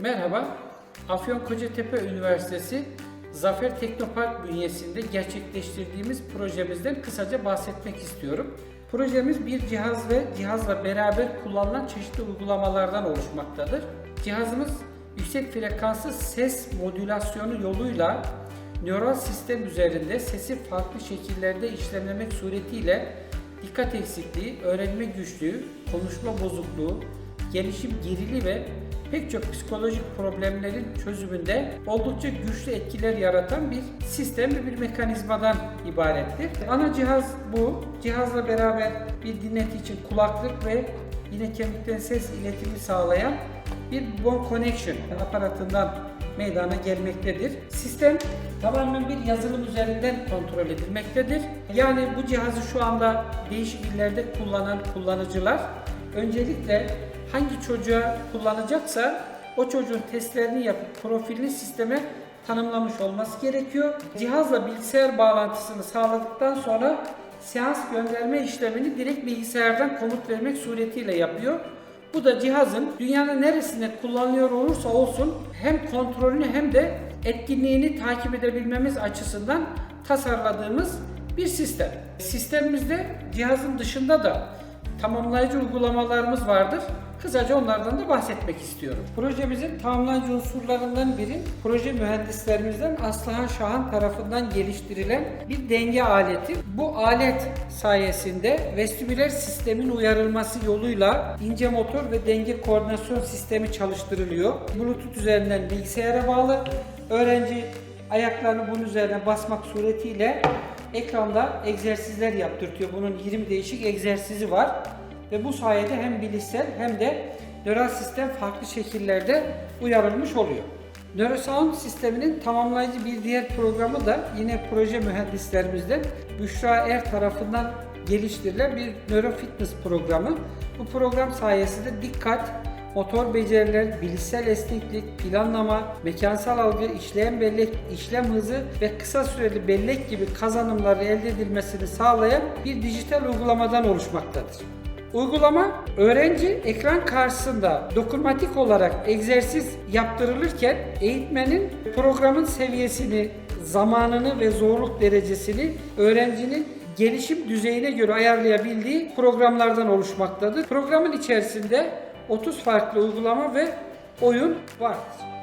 Merhaba, Afyon Kocatepe Üniversitesi Zafer Teknopark bünyesinde gerçekleştirdiğimiz projemizden kısaca bahsetmek istiyorum. Projemiz bir cihaz ve cihazla beraber kullanılan çeşitli uygulamalardan oluşmaktadır. Cihazımız yüksek frekanslı ses modülasyonu yoluyla nöral sistem üzerinde sesi farklı şekillerde işlemlemek suretiyle dikkat eksikliği, öğrenme güçlüğü, konuşma bozukluğu, gelişim gerili ve pek çok psikolojik problemlerin çözümünde oldukça güçlü etkiler yaratan bir sistem ve bir mekanizmadan ibarettir. Ana cihaz bu. Cihazla beraber bir dinleti için kulaklık ve yine kemikten ses iletimi sağlayan bir bone connection aparatından meydana gelmektedir. Sistem tamamen bir yazılım üzerinden kontrol edilmektedir. Yani bu cihazı şu anda değişik illerde kullanan kullanıcılar öncelikle hangi çocuğa kullanacaksa o çocuğun testlerini yapıp profilini sisteme tanımlamış olması gerekiyor. Cihazla bilgisayar bağlantısını sağladıktan sonra seans gönderme işlemini direkt bilgisayardan komut vermek suretiyle yapıyor. Bu da cihazın dünyanın neresinde kullanılıyor olursa olsun hem kontrolünü hem de etkinliğini takip edebilmemiz açısından tasarladığımız bir sistem. Sistemimizde cihazın dışında da tamamlayıcı uygulamalarımız vardır. Kısaca onlardan da bahsetmek istiyorum. Projemizin tamamlayıcı unsurlarından biri proje mühendislerimizden Aslıhan Şahan tarafından geliştirilen bir denge aleti. Bu alet sayesinde vestibüler sistemin uyarılması yoluyla ince motor ve denge koordinasyon sistemi çalıştırılıyor. Bluetooth üzerinden bilgisayara bağlı. Öğrenci ayaklarını bunun üzerine basmak suretiyle ekranda egzersizler yaptırtıyor. Bunun 20 değişik egzersizi var. Ve bu sayede hem bilişsel hem de nöral sistem farklı şekillerde uyarılmış oluyor. Neurosound sisteminin tamamlayıcı bir diğer programı da yine proje mühendislerimizden Büşra Er tarafından geliştirilen bir neurofitness programı. Bu program sayesinde dikkat, motor beceriler, bilişsel esneklik, planlama, mekansal algı, işleyen bellek, işlem hızı ve kısa süreli bellek gibi kazanımları elde edilmesini sağlayan bir dijital uygulamadan oluşmaktadır. Uygulama öğrenci ekran karşısında dokunmatik olarak egzersiz yaptırılırken eğitmenin programın seviyesini, zamanını ve zorluk derecesini öğrencinin gelişim düzeyine göre ayarlayabildiği programlardan oluşmaktadır. Programın içerisinde 30 farklı uygulama ve oyun vardır.